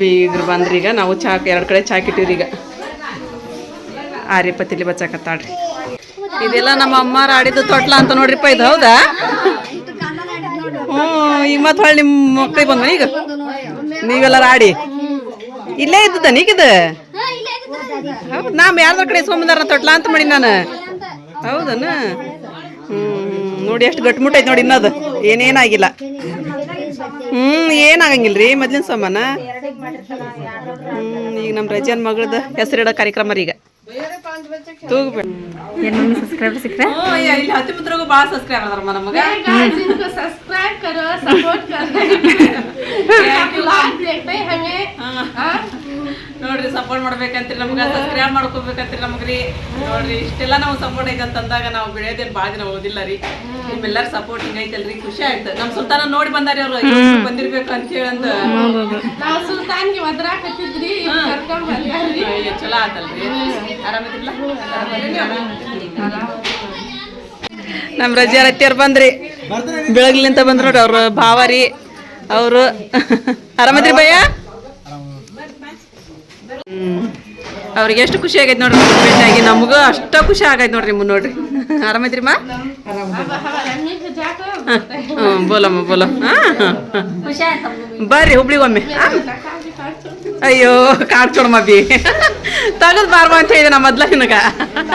ಬೀಗ್ರು ಬಂದ್ರಿ ಈಗ. ನಾವು ಚಾ, ಎರಡು ಕಡೆ ಚಾಕ್ ಇಟ್ಟಿವ್ರಿ ಈಗ. ಆರ್ಯಪ್ಪ ತಿಳಿ ಬಚ್ಚಾಕತ್ತಾಳ್ರಿ. ಇದೆಲ್ಲ ನಮ್ಮ ಅಮ್ಮಾರ ಆಡಿದ್ದು ತೊಟ್ಲ ಅಂತ ನೋಡ್ರಿಪ್ಪ, ಇದು ಹೌದಾ? ಹ್ಞೂ, ಈಗ ಮತ್ತೆ ಹೊಳ್ಳಿ ನಿಮ್ಮ ಮಕ್ಕಳಿಗೆ ಬಂದ ಈಗ? ನೀವೆಲ್ಲರೂ ಆಡಿ? ಇಲ್ಲೇ ಇದ್ದದ ನೀಗಿದ ಹೌದು ನಾ ಯಾರ್ದ್ರ ಕಡೆ ಇಸ್ಕೊಂಬಂದಾರ ತೊಟ್ಲ ಅಂತ ಮಾಡಿ ನಾನು. ಹೌದನ? ಹ್ಞೂ ನೋಡಿ ಎಷ್ಟು ಗಟ್ಮುಟ್ ಐತೆ ನೋಡಿ ಇನ್ನದು. ಏನೇನಾಗಿಲ್ಲ. ಹ್ಮ್ ಏನಾಗಂಗಿಲ್ರಿ ಮೊದ್ಲಿನ ಸಮಾನ? ಹ್ಮ್ ಈಗ ನಮ್ಮ ರಜನ್ ಮಗಳದ ಹೆಸರಿಡೋ ಕಾರ್ಯಕ್ರಮ ರೀ ಈಗ. ಸಬ್ಸ್ಕ್ರೈಬ್ ನೋಡ್ರಿ ಸಪೋರ್ಟ್ ಮಾಡ್ಬೇಕಂತ್ರಿ ನಮ್ಗ ಸಬ್ಸ್ಕ್ರೈಬ್ ಮಾಡ್ಕೋಬೇಕಂತ್ರಿ ನಮ್ಗ್ರಿ. ನೋಡ್ರಿ ಇಷ್ಟೆಲ್ಲ ನಾವು ಸಪೋರ್ಟ್ ಐತೆ ಅಂತಂದಾಗ ನಾವು ಬೆಳೆಯೋದೇನ್ ಭಾಳ ದಿನ ಓದಿಲ್ಲ ರೀ. ನಿಮ್ಮೆಲ್ಲರ ಸಪೋರ್ಟ್ ಹಿಂಗೈತಲ್ರಿ ಖುಷಿ ಆಯ್ತು. ನಮ್ ಸುಲ್ತಾನ ನೋಡಿ ಬಂದಾರಿ ಅವ್ರು ಬಂದಿರ್ಬೇಕು ಅಂತ ಹೇಳಂತ ನಾವು ಸುಲ್ತಾನ್ಗೆ ಕರ್ಕೊಂಡ್ ಬಂದ್ರಿ ಅಯ್ಯೋ, ಚಲೋ ಆತಲ್ರಿ. ಆರಾಮಿದ್ರಲ್ಲ? ನಮ್ಮ ರಜೆ ಅತ್ತಿಯರ್ ಬಂದ್ರಿ. ಬೆಳಗ್ಲಿಂತ ಬಂದ್ರು ನೋಡ್ರಿ ಅವ್ರ ಭಾವರಿ ಅವರು. ಆರಾಮದ್ರಿ ಭಯ್ಯ? ಅವ್ರಿಗೆ ಎಷ್ಟು ಖುಷಿ ಆಗೈತೆ ನೋಡ್ರಿ ನಮಗೂ ಅಷ್ಟ ಖುಷಿ ಆಗೈತೆ ನೋಡ್ರಿ ನಿಮ್ಮ ನೋಡ್ರಿ. ಆರಾಮೈತ್ರಿ ಮಾ? ಹ್ಞೂ ಬೋಲಮ್ಮ ಬೋಲಮ್ಮ. ಹಾಂ ಹಾಂ ಬರ್ರಿ ಹುಬ್ಳಿಗೊಮ್ಮೆ. ಅಯ್ಯೋ ಕಾಡ್ ಚೋಡಮ್ಮ ಬಿ ತಗದ್ ಬಾರ್ಮ ಅಂತ ಹೇಳಿದೆ ನಾ ಮೊದ್ಲ ನಿನಗ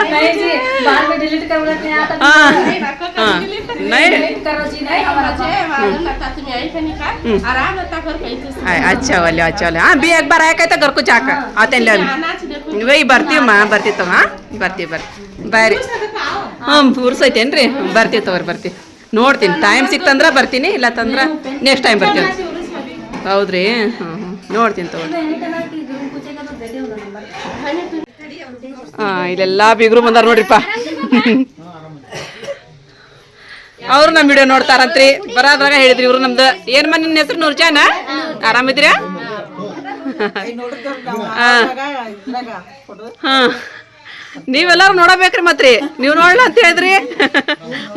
नहीं जी बाद में डिलीट कर बोलते हैं आता ಹಾ नहीं रखो ಹಾ कर ನೈ डिलीट करो जी नहीं हमारा मुझे मालूम लगता तुम्हें आई फनी का आराम लगता कर कैसे से ಆಯ್ ಅಚ್ಚ ಒಲ್ಲೆ ಅಚ್ಚ ಒಲ್ಲೆ ಹಾಂ ಬಿ ಯಾಕೆ ಬರ ಯಾಕಾಯ್ತ ಗರ್ಕು ಚಾಕ ಆತೇನ್ಲ नाच देखो ಇವೈ ಬರ್ತೀವಮ್ಮ ಬರ್ತಿತ್ತವ ಬರ್ತೀವಿ ಬರ್ರಿ ಬರ್ರಿ ಹ್ಞೂ ಪೂರ್ಸೈತೇನ್ರಿ ಬರ್ತೀವಿ ತಗೋರಿ ಬರ್ತೀವಿ ನೋಡ್ತೀನಿ ಟೈಮ್ ಸಿಕ್ತಂದ್ರ ಬರ್ತೀನಿ ಇಲ್ಲ ತಂದ್ರ ನೆಕ್ಸ್ಟ್ ಟೈಮ್ ಬರ್ತೀವಿ ಹೌದ್ರಿ ಹ್ಞೂ ಹ್ಞೂ ನೋಡ್ತೀನಿ ತಗೋ. ಹಾಂ ಇಲ್ಲೆಲ್ಲ ಬಿಗ್ರು ಬಂದಾರ ನೋಡ್ರಿಪ್ಪ. ಅವರು ನಮ್ಮ ವಿಡಿಯೋ ನೋಡ್ತಾರಂತ್ರಿ. ಬರಾದ್ರಾಗ ಹೇಳಿದ್ರಿ ಇವರು ನಮ್ದು. ಏನ್ ಮನೆ ನಿನ್ನ ಹೆಸರು ನೂರ್ಜಾನ? ಆರಾಮಿದ್ರಿ ಹಾಂ. ನೀವೆಲ್ಲರೂ ನೋಡಬೇಕ್ರಿ ಮತ್ರಿ. ನೀವು ನೋಡ್ಲ ಅಂತ ಹೇಳಿದ್ರಿ.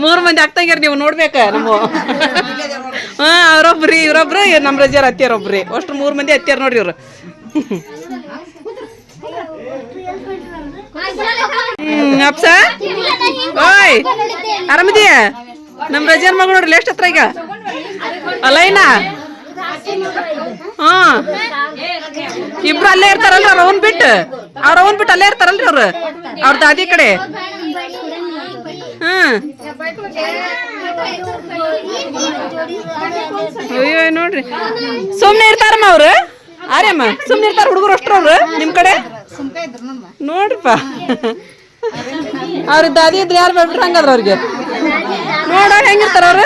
ಮೂರು ಮಂದಿ ಆಗ್ತಂಗಿರ್ ನೀವು ನೋಡ್ಬೇಕ ನಮ್ಮ ಹಾ, ಅವ್ರೊಬ್ರಿ, ಇವ್ರೊಬ್ರು, ಇವ್ರ್ ನಮ್ಮ ರಜಾರ್ ಅತ್ತಿಯರೊಬ್ರಿ. ಅಷ್ಟು ಮೂರು ಮಂದಿ ಅತ್ತಿಯರ್ ನೋಡ್ರಿ ಇವ್ರು. ಅಪ್ಸ? ಓಯ್, ಆರಾಮಿದೀಯ? ನಮ್ಮ ರಜಾನ್ ಮಗಳು ನೋಡ್ರಿ ಎಷ್ಟು ಹತ್ರ ಈಗ. ಅಲ್ಲೈನಾ ಹಾ. ಇಬ್ರು ಅಲ್ಲೇ ಇರ್ತಾರಲ್ಲ ಅವ್ರ ಅವನ್ ಬಿಟ್ಟು. ಅವ್ರ ಅವನ್ ಬಿಟ್ಟು ಅಲ್ಲೇ ಇರ್ತಾರಲ್ರಿ ಅವ್ರು. ಅವ್ರ ದಾದಿ ಕಡೆ. ಹ್ಮ್. ಅಯ್ಯೋ ನೋಡ್ರಿ. ಸುಮ್ನೆ ಇರ್ತಾರಮ್ಮ ಅವ್ರು. ಅರೇಮ್ಮ ಸುಮ್ನೆ ಇರ್ತಾರ ಹುಡುಗರು ಅಷ್ಟ್ರ ಅವ್ರು ನಿಮ್ ಕಡೆ? ನೋಡ್ರಿಪ್ಪ. ಅವ್ರ ದಾದಿ ಇದ್ರೆ ಯಾರು ಬೇಡ್ರಿ ಹಂಗಾದ್ರ ಅವ್ರಿಗೆ? ನೋಡ ಹೆಂಗಿರ್ತಾರ ಅವ್ರು?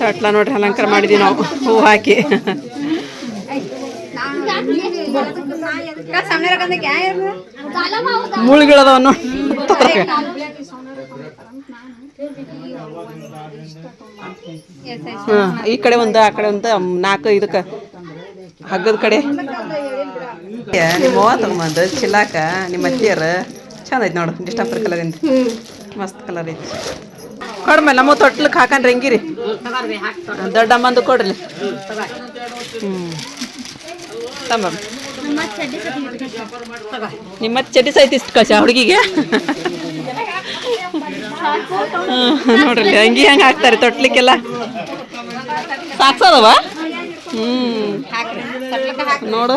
ತಟ್ಲ ನೋಡ್ರಿ, ಅಲಂಕಾರ ಮಾಡಿದೀವಿ ನಾವು. ಹೂ ಹಾಕಿ. ಮುಳುಗಿಳದವ ಈ ಕಡೆ ಒಂದು, ಆ ಕಡೆ ಒಂದು ನಾಲ್ಕು, ಇದಕ್ಕೆ. ಹಗ್ಗದ ಕಡೆ. ನಿಮ್ಮ ತಗೊಂಬಂದು ಚಿಲ್ಲಾಕ, ನಿಮ್ಮ ಅತ್ತಿಯರು ಚಂದ ಐತಿ ನೋಡು ಡಿಸ್ಟಂಪರ್ ಕಲರ್ ಮಸ್ತ್ ಕಲರ್ ಐತಿ. ಕೊಡ್ಮೇಲೆ ನಮ್ಮ ತೊಟ್ಲಕ್ಕೆ ಹಾಕಂಡ್ರಿ ಹೆಂಗಿರಿ ದೊಡ್ಡ ಅಮ್ಮಂದು ಕೊಡ್ರಿ. ಹ್ಞೂ ತಮ್ಮ. ನಿಮ್ಮ ಚಡ್ಡಿ ಸಹಿತ ಇಷ್ಟು ಕಳ್ಸ ಹುಡುಗಿಗೆ? ನೋಡ್ರಿ ಅಂಗಿ ಹೆಂಗೆ ಹಾಕ್ತಾರೆ ತೊಟ್ಲಿಕ್ಕೆಲ್ಲ. ಸಾಕ್ಸದವ? ಹ್ಞೂ ನೋಡು.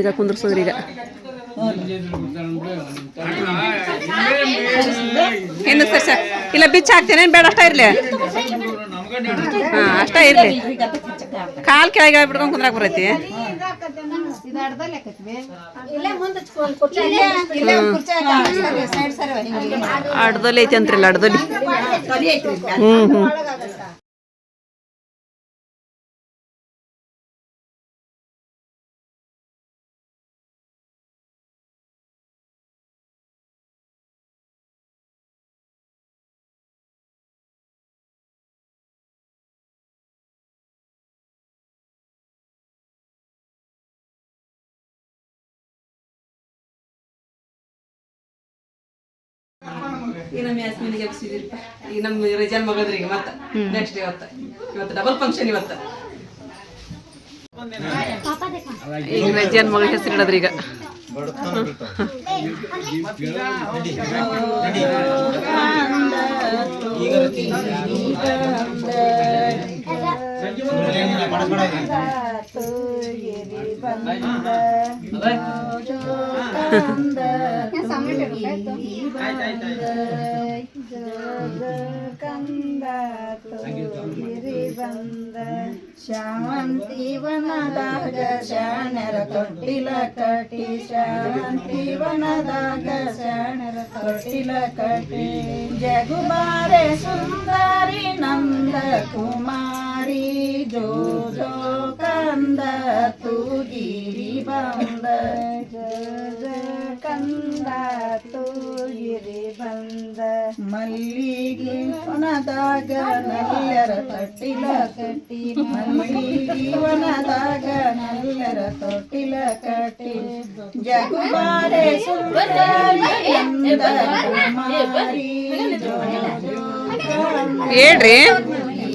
ಈಗ ಕುಂದ್ರಸೋದ್ರಿ ಈಗ ಇನ್ನು ಸರ್ ಸರ್ ಇಲ್ಲ ಬಿಚ್ಚ ಹಾಕ್ತೇನೆ ಬೇಡ ಅಷ್ಟ ಇರಲಿ. ಹಾಂ ಅಷ್ಟ ಇರಲಿ. ಕಾಲು ಕೆಳಗೆ ಬಿಡ್ಕೊಂಡು ಕುಂದ್ರಾಕ್ ಬರೈತಿ. ಅಡ್ದಲ್ಲಿ ಐತಿ ಅಂತ್ರಿಲ್ಲ ಅಡ್ದಲ್ಲಿ. ಹ್ಞೂ ಹ್ಮ್. ಈಗ ನಮ್ಮ ಯಾಸ್ಮಿನಿಗೆ ಎಬ್ಸಿದಿರಪ್ಪ ಈಗ ನಮ್ಮ ರಿಜನ್ ಮಗದ್ರಿಗೆ ಮತ್ತೆ ನೆಕ್ಸ್ಟ್ ಇವತ್ತು. ಇವತ್ತು ಡಬಲ್ ಫಂಕ್ಷನ್ ಇವತ್ತು. ಈಗ ರಜಾನ್ ಮಗಳ ಹೆಸರು ಇಡದ್ರಿ ಈಗ. ಶಾಂತಿವನದಾಗ ಶಾಣರ ತೊಟ್ಟಿಲ ಕಟ್ಟಿ ಶಾಂತಿವನದಾಗ ಶಾಣರ ತೊಟ್ಟಿಲ ಕಟ್ಟಿ ಜಗುಬಾರೆ ಸುಂದರಿ ನಂದ ಕುಮಾರಿ ಜೋ ಜೋ ಕಂದ ತೂಗಿರಿ ಬಂದ ಜೋ ಜೋ ಕಂದ ತೂಗಿರಿ ಬಂದ ಮಲ್ಲಿಗೆ ವನದಾಗ ನಲ್ಲರ ತೊಟ್ಟಿಲ ಕಟ್ಟಿ ಮಲ್ಲಿಗೆ ವನದಾಗ ನಲ್ಲರ ತೊಟ್ಟಿಲ ಕಟ್ಟಿ ಜಗುಬಾರೆ ಸುಂದರಿ ನಂದ ಕುಮಾರಿ ಜೋ ಜೋ ಕಂದ ಹೇಳ್ರಿ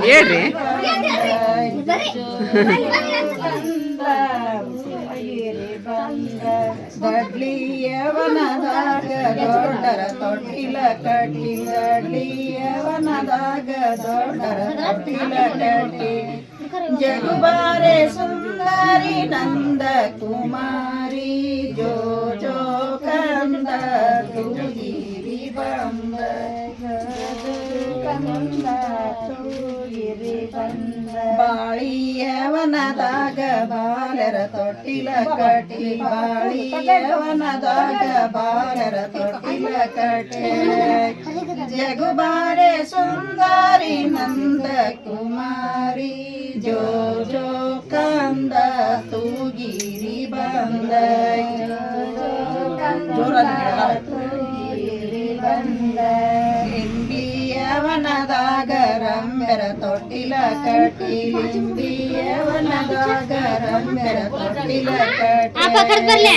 ಹೇಳ್ರಿ ಗಡ್ಲಿಯವನದಾಗ ದೊಡ್ಡರ ತೊಟ್ಟಿಲ ಕಟ್ಟಿ ಗಡ್ಲಿಯವನದಾಗ ದೊಡ್ಡರ ತೊಟ್ಟಿಲ ಕಟ್ಟಿ ಜಗುಬಾರೆ ಸುಂದರಿ ನಂದ ಕುಮಾರಿ ಜೋ ಜೋ ಕಂದ ತುಗಿರಿ ಬಂದ ಬಾಳಿಯವನದಾಗ ಬಾಲರ ತೊಟ್ಟಿಲ ಕಟ್ಟಿ ಬಾಳಿಯವನದಾಗ ಬಾಲರ ತೊಟ್ಟಿಲ ಕಟ್ಟಿ ಜಗುಬಾರೆ ಸುಂದರಿ ನಂದ ಕುಮಾರಿ ಜೋ ಜೋ ಕಂದ ತೂಗಿರಿ ಬಂದ ತೂಗಿರಿ ಬಂದ ಲಿಂಬಿಯವನದಾಗ ರಂಬೆರ ತೊಟ್ಟಿಲ ಕಟ್ಟಿ ಲಿಂಬಿಯವನದಾಗ ರಂಬೆರ ತೊಟ್ಟಿಲ ಕಟ್ಟಿ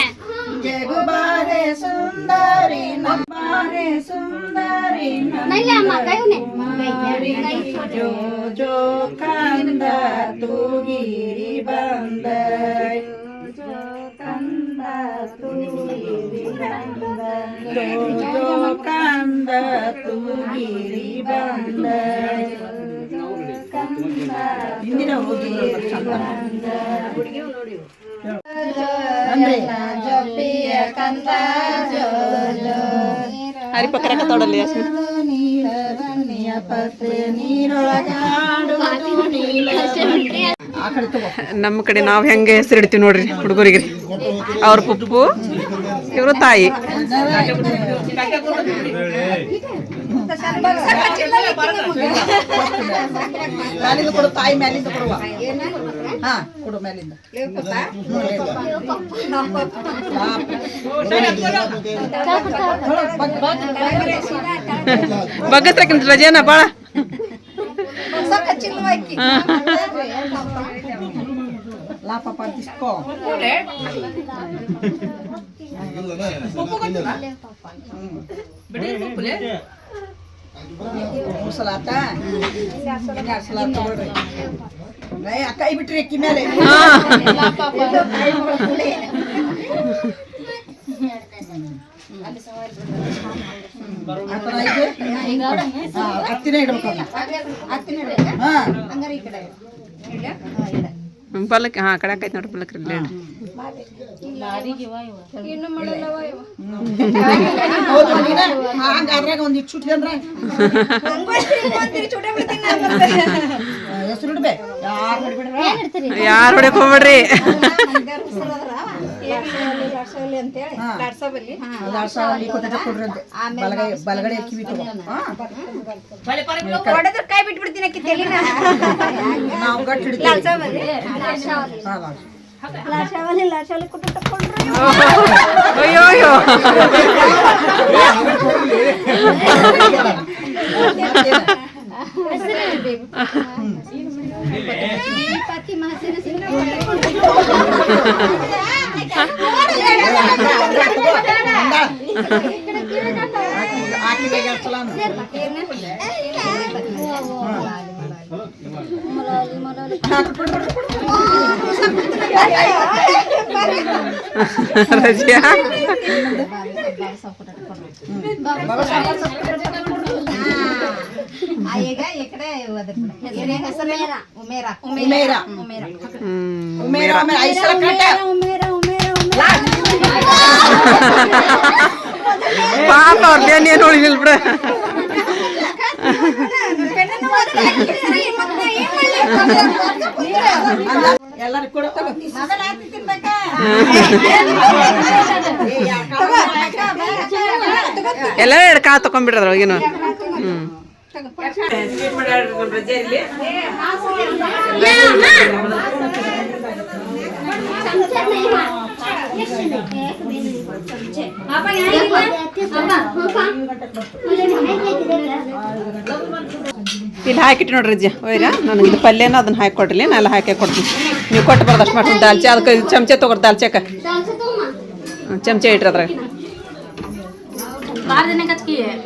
ಜಗುಬಾರೆ ಸುಂದರಿ ನಮ್ಮಾರೆ ಸುಂದರಿ ಕುಮಾರಿ ಜೋ ಜೋ ಕಂದ ತೂಗಿರಿ ಬಂದ ಜೋ ಕಂದ ತೂಗಿರಿ ಬಂದ ಜೋ ಜೋ ಕಂದ ತೂಗಿರಿ ಬಂದ ಕಂದ ಹಿಂದಿನ ಹೋಗಿ ಬಂದ ಅಂದ್ರೆ ಜಪಿಯ ಕಂದ ಜೋ ಜೋ ಹರಿಪಕ್ಕರ ತೊಡಲಿ ಯಾಸ್ಮಿನ್ ನೀಲವನ್ನಿಯ ಪತ್ರೆ ನೀರೊಳಗಾಡುವುದು ನೀಲವನ್ನಿ ಆ ಕಡೆ ತಗೋ ನಮ್ಮ ಕಡೆ ನಾವು ಹೆಂಗೆ ಹೆಸರಿಡ್ತೀವಿ ನೋಡ್ರಿ ಹುಡುಗರಿಗೆ. ಅವ್ರ ಪುಪ್ಪು ಇವರು ತಾಯಿ. ಮ್ಯಾಲಿಂದ ಕೊಡು ತಾಯಿ ಮ್ಯಾಲಿಂದ ಕೊಡುವ. ಹಾ ಕೊಡು ಮ್ಯಾಲಿಂದ ಬಗ್ಗತ್ರಕ್ಕಿಂತ ರಜೇನ ಬಾಳ. ಲಾ ಪಾಪ ತಿಸ್ಕೋ ಮೂರ್ ಸಲ ಆತ ಎರಡ್ ಸಲ ತಗೊಳ್ರಿ ಕೈ ಬಿಟ್ರಿ ಅಕ್ಕಿ ಮೇಲೆ ಕೈ ಇಡ್ಬೇಕು ಇದು? ಹಾ, ಹತ್ತಿನೇ ಇಡ್ಬೇಕು ಅದನ್ನ. ಹಾ ಪಲ್ಲಕ್ಕಿ ಹಾಂ ಕಡೆ ಆಕೈತೆ ನೋಡ್ರಿ ಪಲಕ್ ಇಲ್ಲೇ ಇಡ್ರಿ. ಹೌದು ನೀನ ಕೊಟ್ಟೆ ಬಲಗೈ ಬಲಗಡೆ ಕಿವಿ ತಗೋ? ಹೊಡೆದ್ರ ಕೈ ಬಿಟ್ಬಿಡ್ತೀನಿ ಅಕ್ಕಿ ನಾವು ಗಟ್ಟಿ ಹಿಡಿತೀವಿ. ಲಾಸ್ಟ್. ಲಾಶಾವಲಿ ಲಾಶಾವಲಿ ಕೊಟ್ಟು ತಕೊಂಡ್ರೆ ಅಯ್ಯೋ. ರಜಿಯಾ ಈಗ ಈ ಕಡೆ ಹೆಸರು ಉಮೇರ ಉಮೇರ ಹ್ಮ್ ಉಮೇರ ಉಮೇರ ಐದು ಸಲ ಕಟ್ಟ ಉಮೇರ ಉಮೇರ ಪಾಪ ಅವ್ರ ಬೇನ್ ಏನು ಬಿಡ. ಎಲ್ಲ ಎರಡು ಕಾಳು ತಗೊಂಡ್ಬಿಡ್ರದ್ರ ಏನು ಹ್ಮ್. ಇಲ್ಲಿ ಹಾಕಿಟ್ಟು ನೋಡ್ರಿ ಅಜ್ಜಿ ಹೋಯ್ರ ನನಗೆ ಇದು ಪಲ್ಯನ ಅದನ್ನ ಹಾಕಿ ಕೊಡ್ರಿ ನಾನು ಹಾಕಿ ಕೊಡ್ತೀನಿ. ನೀವು ಕೊಟ್ಟು ಬರ್ದಷ್ಟು ಮಾಡ್ತೀನಿ. ದಾಲ್ಚೆ, ಅದಕ್ಕೆ ಚಮಚೆ ತಗೋರಿ, ದಾಲ್ಚೆಕ. ಚಮಚೆ ಇಟ್ರಿ ಅದ್ರಾಗ.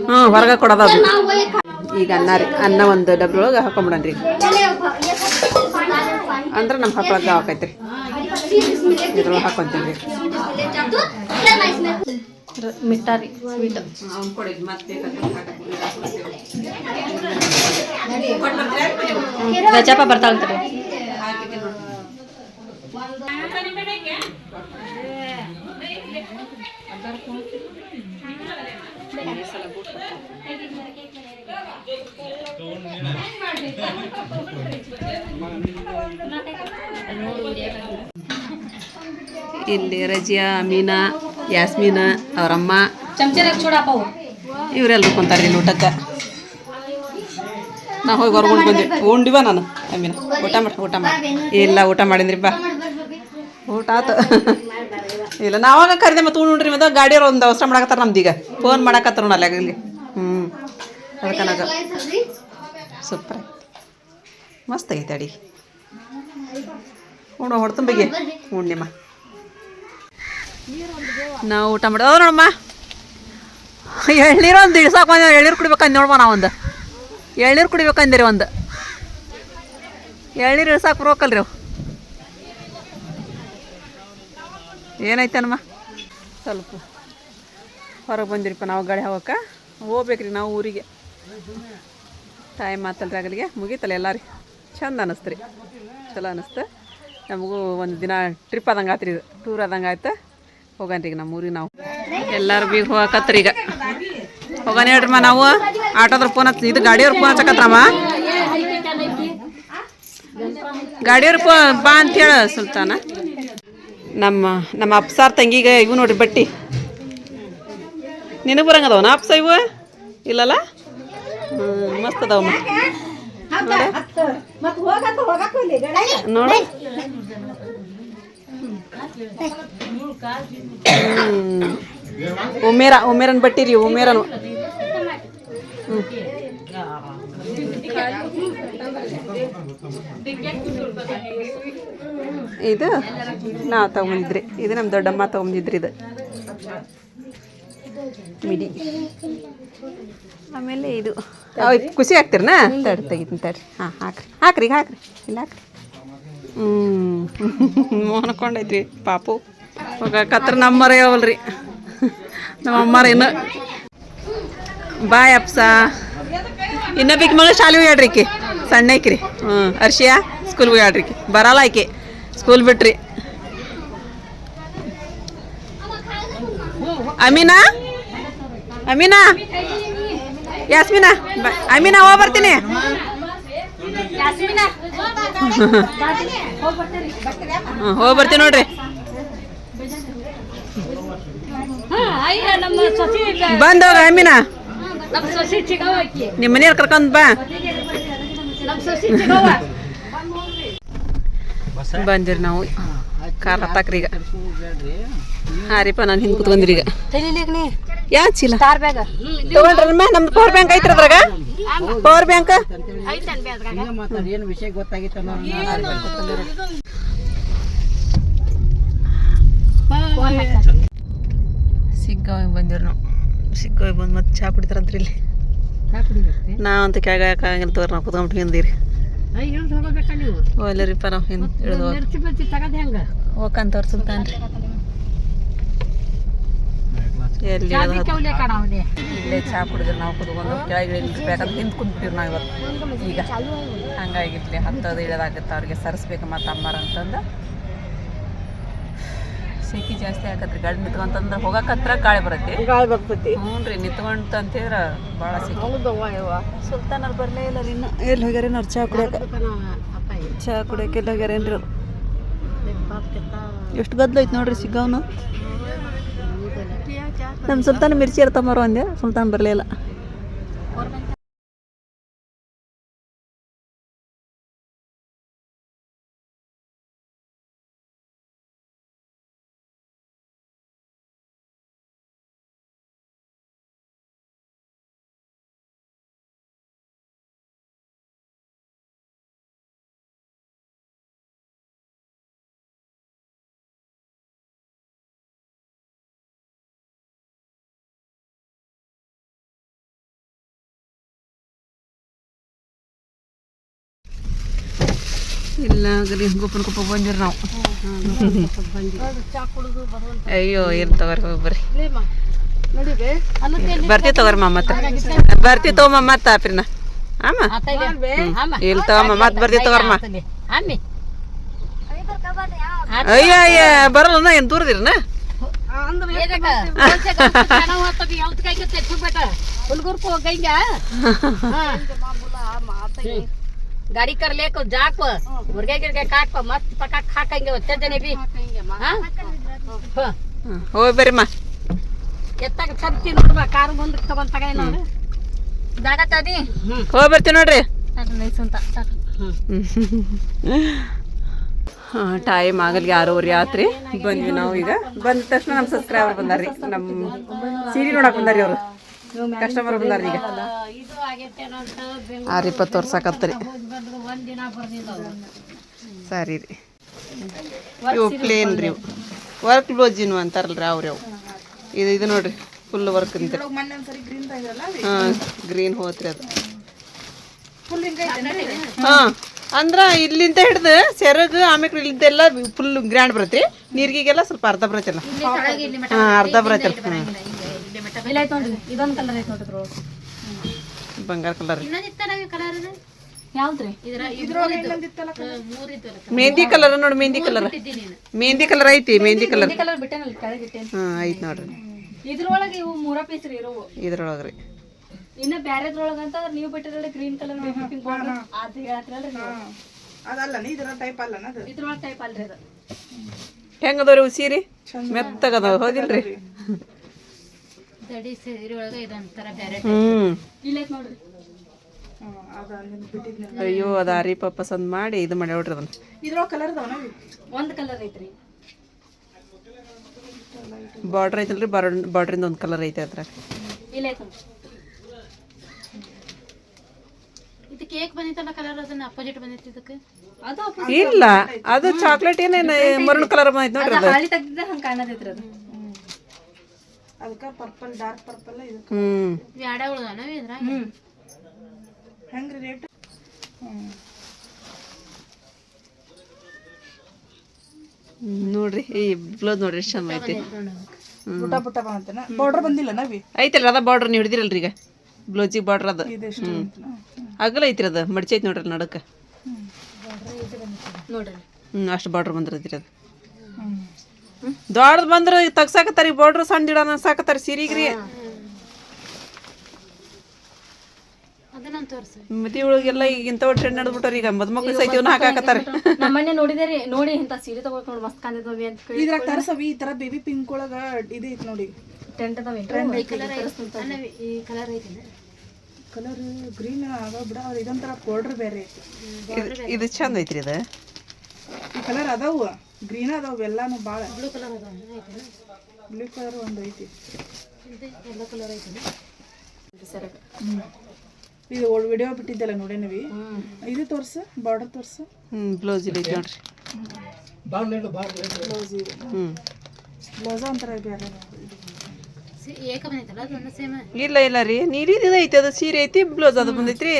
ಹ್ಞೂ ಹೊರಗೆ ಕೊಡೋದ ಅದು. ಈಗ ಅನ್ನ ರೀ, ಅನ್ನ ಒಂದು ಡಬ್ರಿ ಒಳಗೆ ಹಾಕೊಂಬಿಡನ್ರಿ ಅಂದ್ರೆ ನಮ್ಮ ಹಾಕೊಳಕ್ಕೆ ಹಾಕೈತ್ರಿ ರೀ ಇದ್ರೊಳಗೆ ಹಾಕೊಂತೀವಿ. ರೀ ಮಿಟ್ಟಾರಿ ಸ್ವೀಟ್ ಗಜಪ ಬರ್ತಾಳ್ತಾರೆ ಇಲ್ಲಿ ರಜಿಯಾ ಅಮೀನಾ ಯಾಸ್ಮೀನ ಅವರಮ್ಮ. ಇವರೆಲ್ಲರೂ ಕುಂತಾರೆ ಇಲ್ಲಿ ಊಟಕ್ಕೆ. ನಾ ಹೋಗಿ ಹೊರಗೊಂಡು ಬಂದೆ. ಉಂಡಿವ ನಾನು. ಅಮ್ಮಿನ ಊಟ ಮಾಡಿ ಊಟ ಮಾಡಿ. ಇಲ್ಲ ಊಟ ಮಾಡಿದ್ರಿ ಬಾ. ಊಟ ಆತು. ಇಲ್ಲ ನಾವಾಗ ಕರೆದೆ ಮತ್ತೆ ಉಂಡ್ರಿ ಮತ್ತೆ ಗಾಡಿಯವ್ರು ಒಂದು ಅವಸರ ಮಾಡಕತ್ತಾರ ನಮ್ದೀಗ. ಫೋನ್ ಮಾಡಕತ್ತಾರ ನೋಡಲ್ಲ ಅಲ್ಲಿ ಹ್ಞೂ ಅದಕ್ಕೆ ನನಗೆ ಸೂಪರ್ ಮಸ್ತ್ ಆಗೈತೆ ಅಡಿ. ಉಣ ಹೊಡ್ತುಂಬಿಗೆ ಉಣ್ಣಿಮ್ಮ ನಾವು ಊಟ ಮಾಡೋದು ಅದ ನೋಡಮ್ಮ. ಎಳ್ನೀರು ಒಂದು ಇಳ್ಸಾಕ ಎಳ್ನೀರು ಕುಡಿಬೇಕಂದು ನೋಡಮ್ಮ ನಾವು ಒಂದು ಎಳ್ನೀರು ಕುಡಿಬೇಕಂದಿರಿ ಒಂದು. ಎಳ್ನೀರು ಇಳಿಸಾಕ ಬರೋಕಲ್ರಿ ಅವು. ಏನೈತನಮ್ಮ? ಸ್ವಲ್ಪ ಹೊರಗೆ ಬಂದಿರಿಪ್ಪ ನಾವು ಗಾಡಿ ಹೋಗಕ್ಕೆ ಹೋಗ್ಬೇಕ್ರಿ ನಾವು ಊರಿಗೆ. ಟೈಮ್ ಆತಲ್ರಿ ಆಗಲಿಗೆ ಮುಗೀತಲ್ಲ ಎಲ್ಲ ರೀ ಚಂದ ಅನ್ನಿಸ್ತು ರೀ ಚಲೋ ಅನ್ನಿಸ್ತು ನಮಗೂ ಒಂದು ದಿನ ಟ್ರಿಪ್ ಆದಂಗೆ ಆತ್ರಿ ಇದು. ಟೂರ್ ಆದಂಗೆ ಆಯ್ತು. ಹೋಗನ್ರಿ ಈಗ ನಮ್ಮ ಊರಿಗೆ ನಾವು. ಎಲ್ಲರೂ ಬೀಗ ಹೋಗಕತ್ರಿ ಈಗ. ಹೋಗೋಣ ಹೇಳ್ರಮ್ಮ ನಾವು. ಆಟೋದ್ರ ಫೋನ್ ಹಚ್ಚ ಇದು ಗಾಡಿಯವ್ರ ಫೋನ್ ಹಚ್ಚಕತ್ರಮ್ಮ ಗಾಡಿಯವ್ರ ಫೋ ಬಾ ಅಂತೇಳ ಸುಲ್ತಾನ. ನಮ್ಮ ನಮ್ಮ ಅಪ್ಸಾರ್ ತಂಗಿಗೆ ಇವು ನೋಡ್ರಿ ಬಟ್ಟಿ. ನಿನಗೆ ಬರಂಗದವನ ಅಪ್ಸ ಇವು? ಇಲ್ಲಲ್ಲ? ಮಸ್ತ್ ಅದಾವ. ನೋಡು. ಉಮೇರ ಉಮೇರನ್ ಬಟ್ಟಿರಿ ಉಮೇರನು. ಇದು ನಾ ತಗೊಂಡಿದ್ರಿ. ಇದು ನಮ್ಮ ದೊಡ್ಡಮ್ಮ ತಗೊಂಡಿದ್ರಿ ಇದು. ಮಿಡಿ. ಆಮೇಲೆ ಇದು. ಖುಷಿ ಆಗ್ತೀರನಾ? ತಡಿ, ತೆಗಿತೀನಿ ತಡ್ರಿ ಹಾಂ, ಹಾಕ್ರಿ. ಹಾಕ್ರಿ, ಈಗ ಹಾಕ್ರಿ. ಇಲ್ಲ ಹಾಕ್ರಿ. ಹ್ಞೂ ಮೋನ್ಕೊಂಡೈತ್ರಿ ಪಾಪು. ಕತ್ರ ನಮ್ಮರ ಯಾವಲ್ರಿ ನಮ್ಮ ಅಮ್ಮರ ಇನ್ನು. ಬಾಯ್ ಅಪ್ಸ. ಇನ್ನ ಬಿಕ್ ಮಗಳು ಶಾಲೆ ಹೋಗ್ಯಾಡ್ರಿ ಈಕಿ. ಸಣ್ಣ ಐಕ್ರಿ ಹ್ಞೂ ಅರ್ಷಿಯಾ ಸ್ಕೂಲ್ಗೆ ಈಕಿ. ಬರಲ್ಲ ಆಯ್ಕೆ ಸ್ಕೂಲ್ ಬಿಟ್ರಿ. ಅಮೀನಾ? ಅಮೀನಾ? ಯಾಸ್ಮಿನಾ ಬ- ಅಮೀನಾ ಹೋಗಿ ಬರ್ತೀನಿ. ಹೋಗಿ ಬರ್ತೀನಿ ನೋಡ್ರಿ. ಬಂದ ನಮ್ಮ ಸೊಸಿ ಬಂದೋಗ ಅಮೀನಾ ನಮ್ಮ ಮನೆಯವ್ರು ಕರ್ಕೊಂಡ್ ಬಾ. ನಮ್ಮ ಸೊಸಿ ಚಿಗವ. ಬಂದಿರಿ ನಾವು. ಕಾರ್ ಹತ್ತಾಕ್ರಿ ಈಗ. ಹಾಂ ರೀಪ ನಾನು ಹಿಂದೆ ಕುತ್ಕೊಂಡ್ರಿ ಈಗ. ಯಾ ಚೀಲ? ತಗೊಂಡ್ರಮ್ಮ ನಮ್ದು ಪವರ್ ಬ್ಯಾಂಕ್ ಐತ್ರ ಅದ್ರಾಗ? ಪವರ್ ಬ್ಯಾಂಕ್ ಏನು ವಿಷಯ ಗೊತ್ತಾಗಿತ್ತು ಸಿಗ್ಗಾವಿ ಬಂದಿರಿ ನಾವು. ಸಿಗ್ಗಾವಿಗೆ ಬಂದು ಮತ್ತೆ ಚಾ ಕುಡಿತಾರಂತ್ರಿ ಇಲ್ಲಿ. ನಾವಂತ ಕೆಳಗೆ ಹಾಕಂಗಿಲ್ಲ ತೋರ್ ನಾವು ಕುತ್ಕೊಂಡ್ಬಿಟ್ಟು ಹಿಂದಿರಿ. ಹೋಗ್ಲರಿಪ್ಪ ನಾವು. ಹಿಂದೆ ಇಳಿದು ಹೋಗಂತವ್ರು ಸುಲ್ತಾನ್ರಿ ಎಲ್ಲಿ ಇಲ್ಲೇ ಚಾ ಕುಡಿದ್ರೆ ನಾವು ಕುತ್ಕೊಂಡು ಕೆಳಗೆ ಇಳಿಸ್ಬೇಕಂತ ಹಿಂದೆ ಕುಂತೀವಿ ನಾವು ಇವತ್ತು. ಈಗ ಹಂಗಾಗಿರ್ಲಿ ಹತ್ತದು ಇಳೋದಾಗತ್ತೆ ಅವ್ರಿಗೆ ಸರಿಸ್ಬೇಕು ಮತ್ತು ಅಮ್ಮಾರ ಅಂತಂದು. ಸೆಖಿ ಜಾಸ್ತಿ ಆಗತ್ರಿ ಗಾಳಿ ನಿಂತ್ಕೊಂತಂದ್ರೆ ಹೋಗಕ್ಕೆ ಹತ್ರ ಗಾಳಿ ಬರುತ್ತೆ. ಗಾಳಿ ಬರ್ತೈತಿ. ಹ್ಞೂ ರೀ ನಿಂತ್ಕೊಂತ ಅಂತಿದ್ರೆ ಭಾಳ ಸೆಖಿ ಸುಲ್ತಾನರು ಬರಲೇ ಇಲ್ಲ ರೀ ಇನ್ನು ಎಲ್ಲಿ ಹೋಗ್ಯಾರೇನು ಅವ್ರು ಚಾ ಕುಡಿಯೋಕೆ? ಚಾ ಕುಡಿಯೋಕೆ ಎಲ್ಲಿ ಹೋಗ್ಯಾರೇನ್ರಿ ಎಷ್ಟು ಗದ್ದಲ ಐತೆ ನೋಡ್ರಿ ಸಿಗ್ಗಾವ್ನು? ನಮ್ಮ ಸುಲ್ತಾನ್ ಮಿರ್ಚಿ ಇರ್ತಮ್ಮರು ಅಂದೆ ಸುಲ್ತಾನ್ ಬರಲೇ ಇಲ್ಲ ಗರಿ ಗುಪ್ಪನ ಕುಪ್ಪ ಬಂದಿರ ನಾವು. ಅಯ್ಯೋ ಏನು ತಗೋರಿ ಹೋಗಿ ಬರ್ರಿ. ಬರ್ತಿ ತಗೋರಿ ಮತ್ತೆ ಬರ್ತಿ ತಗೋಮ್ಮ ಮತ್ತೆ ಆಪ್ರಿನ ಆಮ. ಇಲ್ಲಿ ತಗೊಮ್ಮ ಮತ್ತೆ ಬರ್ತಿ ತಗೋರಮ್ಮ ಅಯ್ಯ ಅಯ್ಯ ಬರಲ್ಲ ಏನು ದೂರದಿರನ ಹುಲ್ಗುರ್ಕು ಹೋಗಂಗ ಗಾಡಿ कर लेको जाको मुर्गे गिर्गे काट मस्त पका खा खाएंगे बच्चे जने भी हाँ? हाँ। ಹೋಗಿ ಬರ್ರಿಮ್ಮ ಎತ್ತಾಗ ತರ್ತಿ ನೋಡ್ಬಾ ಕಾರು ಬಂದು ತಗೊಂಡ್ ತಗ ನೋಡು ಜಾಗತ್ತದಿ ಹೋಗಿ ಬರ್ತೀವಿ ನೋಡ್ರಿ ಅಂತ ಹಾಂ ಟೈಮ್ ಆಗಲ್ಗೆ ಆರೂವರೆ ಆತ್ರಿ ಬಂದ್ವಿ ನಾವು ಈಗ ಬಂದ ತಕ್ಷಣ ನಮ್ಮ ಸಬ್ಸ್ಕ್ರೈಬರ್ ಬಂದಾರ್ರಿ ನಮ್ಮ ಸೀರೆ ನೋಡಕ್ ಬಂದಾರಿ ಅವರು ಕಸ್ಟಮರ್ ಬಂದಾರ್ರಿ ಈಗ ಇದು ಆಗೈತೇನೋ ಅಂತ ಆರು ಇಪ್ಪತ್ತು ವರ್ಷ ಆಕತ್ರಿ. ಸರಿ ರೀ. ಇವು ಪ್ಲೇನ್ ರೀ ವರ್ಕ್ ಅಂತಾರಲ್ಲ ಅಂತಾರಲ್ರಿ ಅವ್ರಿ ಅವು ಇದು ಇದು ನೋಡ್ರಿ ಫುಲ್ ವರ್ಕ್ ಅಂತ. ಹಾಂ ಗ್ರೀನ್ ಹೋತ್ರಿ ಅದು. ಹಾಂ ಅಂದ್ರೆ ಇಲ್ಲಿಂದ ಹಿಡ್ದು ಸೆರಗು ಆಮೇಲೆ ಇಲ್ಲಿದ್ದೆಲ್ಲ ಫುಲ್ ಗ್ರ್ಯಾಂಡ್ ಬರುತ್ತೆ ನೀರಿಗೆಲ್ಲ ಸ್ವಲ್ಪ ಅರ್ಧ ಬರತ್ತಲ್ಲ. ಹಾಂ ಅರ್ಧ ಬರತ್ತಲ್ಲ. ಹ್ಞೂ ಇಲ್ಲ ಐತ್ ನೋಡ್ರಿ ಇದೊಂದ್ ಕಲರ್ ಐತ್ ನೋಡ್ರಿ ಇದ್ರೊಳಗೆ. ಬಂಗಾರ ಕಲರ್ ಮೆಹಂದಿ ಕಲರ್ ನೋಡಿ ಮೆಹಂದಿ ಕಲರ್ ಮೆಹಂದಿ ಕಲರ್ ಐತಿ ಮೆಹಂದಿ ಕಲರ್ ಹಾಂ ಐತಿ ನೋಡ್ರಿ. ಇದ್ರೊಳಗೆ ಇವು ಮೂರ ಪೀಸ್ ರೀ ಇರೋವು. ಇದ್ರೊಳಗೆ ರೀ. ಇನ್ನ ಬ್ಯಾರೆದ್ರೊಳಗ ಅಂತ ನೀವು ಬಿಟ್ಟಿರಲ್ಲ ಗ್ರೀನ್ ಕಲರ್ ಪಿಂಕ್ ಬಾರ್ಡರ್ ಅದು ಹೇಳತ್ರಲ್ಲ ಅದಲ್ಲ ಇದರ ಟೈಪ್ ಅಲ್ಲ ಅದು? ಇದ್ರೊಳಗೆ ಟೈಪ್ ಅಲ್ರಿ ಅದು. ಹೆಂಗ್ ಉಸಿರಿ? ಮೆತ್ತಗದ ಹೌದಿಲ್ರಿ ಸೀರೆ ಒಳಗೆ ಇದೊಂಥರ ಅಯ್ಯೋ ಅದ ಅರಿಪ ಪಸಂದ್ ಮಾಡಿ ಇದು ಮಾಡಿ ನೋಡ್ರಿ ಅದನ್ನ. ಬಾರ್ಡರ್ ಕಲರ್ ಬಾರ್ಡರ್ ನಾವಿ ಒಂದ್ ಕಲರ್ ಐತ್ರಿ. ಬಾರ್ಡ್ರ್ ಐತಲ್ರಿ ಬಾರ್ಡ್ರಿಂದ ಒಂದು ಕಲರ್ ಐತೆ ಅದ್ರ ಇಲ್ಲ ಐತ್ ಇದು ಕೇಕ್ ಬಂದಿತ್ತಲ್ಲ ಕಲರ್ ಅದನ್ನ ಅಪೋಸಿಟ್ ಬಂದಿತ್ತು ಇದಕ್ಕೆ? ಅದು ಇಲ್ಲ ಅದು ಚಾಕ್ಲೇಟ್ ಏನೇನು ಮರಳು ಕಲರ್ ಬಂದೈತೆ ನೋಡ್ರಿ ಅದು ಹಾಳಿ ತೆಗ್ದಿದ್ದ ಹಂಗ ಕಾಣತೈತ್ರಿ ಅದು. ಅದಕ್ಕೆ ಪರ್ಪಲ್ ಡಾರ್ಕ್ ಪರ್ಪಲ್ ಇದು ಹ್ಮ್. ಬ್ಯಾಡ ಉಳ್ದಾನ ಇದ್ರಾಗ? ಹೆಂಗ್ರಿ ರೇಟ್ ಹ್ಮ್, ನೋಡ್ರಿ ಈ ಬ್ಲೌಸ್ ನೋಡ್ರಿ ಎಷ್ಟು ಚಂದ ಐತಿ. ಪುಟ ಪುಟ ಬಂತನ ಬಾರ್ಡರ್ ಬಂದಿಲ್ಲ ನಾವಿ ಐತಲ್ಲ ಅದ ಬಾರ್ಡರ್ ನೀವು ಹಿಡಿದಿರಲ್ರಿ ಈಗ. ಬ್ಲೌಸಿಗೆ ಬಾರ್ಡರ್ ಅದು. ಇದೆಷ್ಟು ಅಗಲ ಐತ್ರಿ ಅದು ಮಡ್ಚೈತಿ ಐತಿ ನೋಡ್ರಿ ನಡಕ್ಕೆ ನೋಡ್ರಿ. ಹ್ಞೂ ಅಷ್ಟು ಬಾರ್ಡ್ರ್ ಬಂದಿರತ್ರಿ ಅದು. ದೊಡ್ಡದು ಬಂದ್ರೆ ತಗ್ಸಾಕತ್ತಾರ ಈ ಬಾರ್ಡ್ರ್ ಸಣ್ಣ ಗಿಡ ಸಾಕತ್ತಾರ ಸೀರಿಗ್ರಿ. ಅದನ್ನ ತೋರ್ಸ ಮದಿ ಒಳಗೆಲ್ಲ ಈಗ ಇಂಥವ್ ಟ್ರೆಂಡ್ ನಡೆದ್ಬಿಟ್ಟಾರ ಈಗ ಮದ್ಮಕ್ಳು ಸಹಿತ ಇವನ್ನ ಹಾಕಾಕತ್ತಾರ ನಮ್ಮ ಮನೆ ನೋಡಿದೇರಿ ನೋಡಿ ಇಂಥ ಸೀರೆ ತಗೋಕ್ ನೋಡಿ ಮಸ್ತ್ ಕಾಂದಿದ್ ಮಮ್ಮಿ ಅಂತ ಕೇಳಿ ಇದ್ರಾಗ ತರಸವಿ ಈ ತರ ಬೇಬಿ ಪಿಂಕ್ ಒಳಗ ಇದು ಐತಿ ನೋಡಿ. ಟೆಂಟ್ ಅದಾವ ಈ ಕಲರ್ ಐತಿ. ಕಲರ್ ಗ್ರೀನ್ ಆಗ ಬಿಡ ಇದೊಂಥರ ಪೌಡ್ರ್ ಬೇರೆ ಐತಿ. ಇದು- ಇದು ಚಂದ ಐತ್ರಿ ಇದು. ಈ ಕಲರ್ ಅದಾವು ಗ್ರೀನ್ ಅದಾವು ಎಲ್ಲಾನು ಭಾಳ ಬ್ಲೂ ಕಲರ್ ಅದಾವ ಬ್ಲೂ ಕಲರ್ ಒಂದು ಐತಿ. ಎಲ್ಲೋ ಕಲರ್ ಐತಿ. ಇದು ಒಳ್ ವಿಡಿಯೋ ಬಿಟ್ಟಿದ್ದಲ್ಲ ನೋಡೇನವಿ ಇದು ತೋರ್ಸು ಬಾರ್ಡರ್ ತೋರ್ಸು. ಹ್ಞೂ ಬ್ಲೌಸ್ ಇದೆ ನೋಡ್ರಿ. ಬ್ಲೌಸ್ ಇದೆ. ಹ್ಞೂ ಬ್ಲೌಸ್ ಒಂಥರ ಬೇರೆ ಇಲ್ಲ ಇಲ್ಲ ರೀ. ನೀರಿದ ಐತಿ ಅದು ಸೀರೆ ಐತಿ ಬ್ಲೌಸ್ ಅದು ಬಂದೈತ್ರಿ.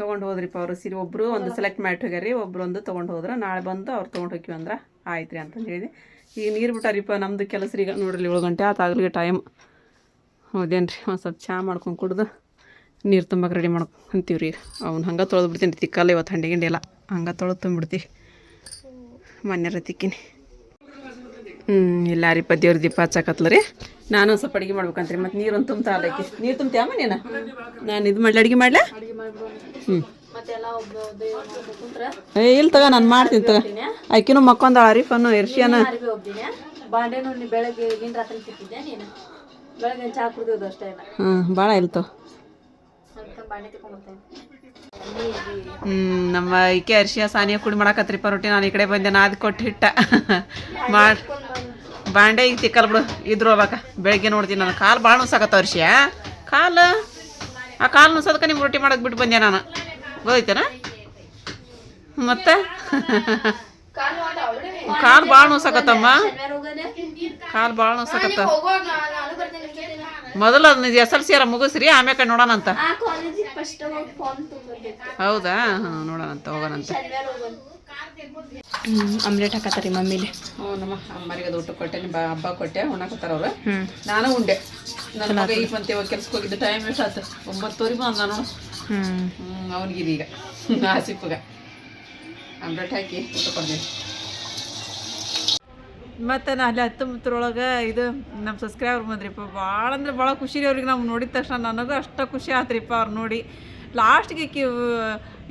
ತೊಗೊಂಡು ಹೋದ್ರಿಪ್ಪ ಅವರು. ಸೀರೆ ಒಬ್ಬರು ಒಂದು ಸೆಲೆಕ್ಟ್ ಮಾಡಿ ಹೋಗ್ಯಾರಿ ಒಬ್ರು ಒಂದು ತೊಗೊಂಡು ಹೋದ್ರೆ ನಾಳೆ ಬಂದು ಅವ್ರು ತೊಗೊಂಡು ಹೋಗ್ತೀವಿ ಅಂದ್ರೆ ಆಯ್ತು ರೀ ಅಂತಂದು ಹೇಳಿದೆ ಈಗ ನೀರು ಬಿಟ್ಟಾರಿಪ್ಪ ನಮ್ಮದು ಕೆಲಸ ರೀ ಈಗ ನೋಡ್ರಿ ಏಳು ಗಂಟೆ ಆತಾಗಲಿ ಟೈಮ್ ಹೌದೇನು ರೀ ಒಂದು ಸ್ವಲ್ಪ ಚಹಾ ಮಾಡ್ಕೊಂಡು ಕುಡ್ದು ನೀರು ತುಂಬಕ್ಕೆ ರೆಡಿ ಮಾಡ್ಕೊಂತೀವಿ ರೀ ಅವ್ನು ಹಂಗೆ ತೊಳೆದು ಬಿಡ್ತೀನಿ ರೀ ತಿಕ್ಕಲ್ಲ ಇವತ್ತು ಹಂಡಿ ಗಿಂಡಿ ಎಲ್ಲ. ಹಂಗೆ ತೊಳೆದು ತುಂಬಿಡ್ತೀವಿ. ಮೊನ್ನೆ ತಿಕ್ಕಿನಿ. ಹ್ಞೂ ಇಲ್ಲ ರೀ ದೇವ್ರ ದೀಪ ಹಚ್ಚಾಕತ್ಲ ರೀ. ನಾನು ಸ್ವಲ್ಪ ಅಡುಗೆ ಮಾಡ್ಬೇಕಂತ್ರಿ ಮತ್ತು ನೀರೊಂದು ತುಂಬ್ತಾ ಅದಕ್ಕೆ ನೀರು ತುಂಬ್ತೀಯಮ್ಮ ನೀನು? ನಾನು ಇದು ಮಾಡ್ಲಿ ಅಡುಗೆ ಮಾಡ್ಲಾ? ಹ್ಞೂ ಏ ಇಲ್ಲ ತಗ ನಾನು ಮಾಡ್ತೀನಿ ತಗ. ಆಕಿನೂ ಮಕ್ಕೊಂದ ಅರಿಫನ್ನು ಎರ್ಶಿಯನ. ಅರ್ಬಿ ಒಬ್ದಿನ ಬಾಂಡೆನು ನೀ ಬೆಳಗ್ಗೆ ಈಗಿನ ರಾತ್ರಿ ತಿಕ್ಕಿದ್ದೆ ನೀನು? ಬೆಳಗ್ಗೆ ಚಹಾ ಕುಡ್ದಿದ್ದು ಅಷ್ಟೇ ಇಲ್ಲ ಹ್ಞೂ ಭಾಳ ಇಲ್ತವ ಅದಕ್ಕೆ ಬಾಂಡೆ ತಿಕ್ಕೊಂಡ್ಬರ್ತೇನೆ ಹ್ಞೂ ನಮ್ಮ ಈಕೆ ಅರ್ಶಿಯ ಸಾನಿಯಾ ಕುಡಿ ಮಾಡಾಕತ್ರಿಪ್ಪ ರೊಟ್ಟಿ. ನಾನು ಈ ಕಡೆ ಬಂದೆ ನಾದ್ ಕೊಟ್ಟು ಹಿಟ್ಟ. ಮಾಡಿ ಬಾಂಡೆ ಈಗ ತಿಕ್ಕಲ್ ಬಿಡು ಇದ್ರು ಅವಾಗ. ಬೆಳಗ್ಗೆ ನೋಡ್ತೀನಿ ನಾನು. ಕಾಲು ಭಾಳ ನುಸಾಕತ್ತ ಅರ್ಶಿಯ. ಕಾಲು? ಆ ಕಾಲು ನುಸೋದಕ್ಕೆ ನಿಮ್ಗೆ ರೊಟ್ಟಿ ಮಾಡೋಕೆ ಬಿಟ್ಟು ಬಂದೆ ನಾನು. ಗೊತ್ತೈತೇನ ಮತ್ತೆ? ಕಾಲು ಭಾಳ ನೋಸಾಕತ್ತಮ್ಮ ಕಾಲು ಭಾಳ ನೋಸಾಕತ್ತ ಮೊದಲು ಅದನ್ನ ಎಸ್ ಎಲ್ ಸಿ ಯಾರ ಮುಗಿಸ್ರಿ ಆಮ್ಯಾಕ ನೋಡೋಣಂತ. ಹೌದಾ? ಹಾಂ ನೋಡೋಣಂತ ಹೋಗೋಣಂತ ಆಮ್ಲೆಟ್ ಹಾಕತ್ತಾರಿ ಮಮ್ಮಿಲಿ. ಹ್ಞೂ ನಮ್ಮ ಅಮ್ಮರಿಗೆ ಅದು ಊಟ ಕೊಟ್ಟೆ ಬಾ ಹಬ್ಬ ಕೊಟ್ಟೆ ಉಣ್ಣಾಕತ್ತಾರ ಅವ್ರು. ನಾನು ಉಂಡೆ. ನನ್ನ ಮಗ ಈಗ ಬಂತೆ ಇವಾಗ ಕೆಲ್ಸಕ್ಕೆ ಹೋಗಿದ್ದು ಟೈಮ್ ಎಷ್ಟು ಆಯ್ತು ಒಂಬತ್ತುವರೆ ಬಂದ ನಾನು ಹ್ಞೂ ಹ್ಞೂ ಅವನಿಗಿದೆ ಈಗ ಆಸಿಫಗ ಆಮ್ಲೆಟ್ ಹಾಕಿ ಊಟ ಕೊಡ್ತೀನಿ ಮತ್ತು ನಾ ಅಲ್ಲಿ ಹತ್ತೊಂಬತ್ತರೊಳಗೆ ಇದು ನಮ್ಮ ಸಬ್ಸ್ಕ್ರೈಬರ್ ಬಂದ್ರಿಪ್ಪ. ಭಾಳ ಅಂದ್ರೆ ಭಾಳ ಖುಷಿ ರೀ ಅವ್ರಿಗೆ. ನಾವು ನೋಡಿದ ತಕ್ಷಣ ನನಗೂ ಅಷ್ಟು ಖುಷಿ ಆತ್ರಿಪ್ಪ ಅವ್ರು ನೋಡಿ. ಲಾಸ್ಟ್ಗೆ ಕಿ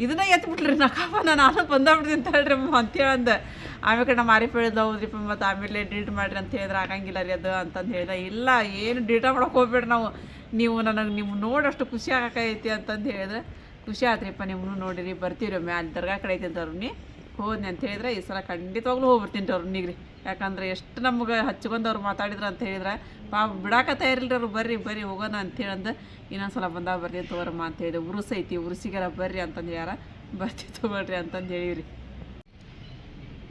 ಇದನ್ನ ಎತ್ಬಿಟ್ರಿ ನಕಪ್ಪ ನಾನು ನಾನು ಬಂದಾಗ್ಬಿಡ್ತೀನಿ ಅಂತ ಹೇಳ್ರಿ ಅಂತೇಳಿ ಅಂದೆ ಆಮೇಲೆ ನಮ್ಮ ಆರಿಫ್ ಹೇಳಿದ ಹೌದ್ರಿಪ್ಪ ಮತ್ತು ಆಮೇಲೆ ಡಿಲೀಟ್ ಮಾಡಿರಿ ಅಂತ ಹೇಳಿದ್ರೆ, ಆಗಂಗಿಲ್ಲ ರೀ ಅದು ಅಂತಂದು ಹೇಳಿದ. ಇಲ್ಲ, ಏನು ಡಿಲೀಟ ಮಾಡೋಕೆ ಹೋಗ್ಬೇಡ್ರಿ ನಾವು. ನೀವು ನನಗೆ ನೀವು ನೋಡಷ್ಟು ಖುಷಿ ಆಗೈತಿ ಅಂತಂದು ಹೇಳಿದ್ರೆ. ಖುಷಿ ಆತ್ರಿಪ್ಪ ನಿಮ್ಮನ್ನು ನೋಡಿರಿ ಬರ್ತೀವಿ ಒಮ್ಮೆ. ಅಲ್ಲಿ ದರ್ಗಾ ಕಡೆ ಐತಿ ಅಂತ ನೀ ಹೋದ್ನಿ ಅಂತ ಹೇಳಿದ್ರೆ. ಈ ಸಲ ಖಂಡಿತವಾಗ್ಲೂ ಹೋಗ್ಬಿಡ್ತೀನಿ ಅವ್ರು ನೀಗ್ರಿ. ಯಾಕಂದ್ರೆ ಎಷ್ಟು ನಮ್ಗೆ ಹಚ್ಕೊಂಡು ಅವ್ರು ಮಾತಾಡಿದ್ರು ಅಂತ ಹೇಳಿದ್ರೆ, ಪಾಪ ಬಿಡಾಕತ್ತ ಇರಲಿಲ್ಲ ಅವ್ರು, ಬರ್ರಿ ಬರ್ರಿ ಹೋಗೋಣ ಅಂತೇಳಂದು ಇನ್ನೊಂದು ಸಲ ಬಂದಾಗ ಬರ್ರಿ ತೋರಮ್ಮ ಅಂತ ಹೇಳಿ, ಉರುಸ ಐತಿ, ಉರುಸಿಗೆಲ್ಲ ಬರ್ರಿ ಅಂತಂದು ಯಾರ, ಬರ್ತೀವಿ ತಗೊಳ್ರಿ ಅಂತಂದು ಹೇಳಿವ್ರಿ.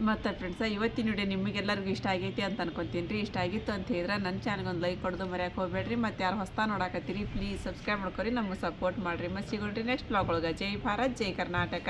ಮತ್ತು ಫ್ರೆಂಡ್ಸ ಇವತ್ತಿನ ವಿಡಿಯೋ ನಿಮಗೆಲ್ಲರಿಗೂ ಇಷ್ಟ ಆಗೈತಿ ಅಂತ ಅನ್ಕೊತೀನಿ ರೀ. ಇಷ್ಟ ಆಗಿತ್ತು ಅಂತ ಹೇಳಿದ್ರೆ ನನ್ನ ಚಾನಲ್ಗೆ ಒಂದು ಲೈಕ್ ಕೊಡೋದು ಮರ್ಯಾಕೆ ಹೋಗ್ಬೇಡ್ರಿ. ಮತ್ತು ಯಾರು ಹೊಸ ನೋಡಾಕತ್ತೀರಿ ಪ್ಲೀಸ್ ಸಬ್ಸ್ಕ್ರೈಬ್ ಮಾಡ್ಕೊರಿ, ನಮಗೆ ಸಪೋರ್ಟ್ ಮಾಡಿರಿ. ಮತ್ತು ಸಿಗೋಣ್ರಿ ನೆಕ್ಸ್ಟ್ ಬ್ಲಾಗ್ ಒಳಗೆ. ಜೈ ಭಾರತ್, ಜೈ ಕರ್ನಾಟಕ.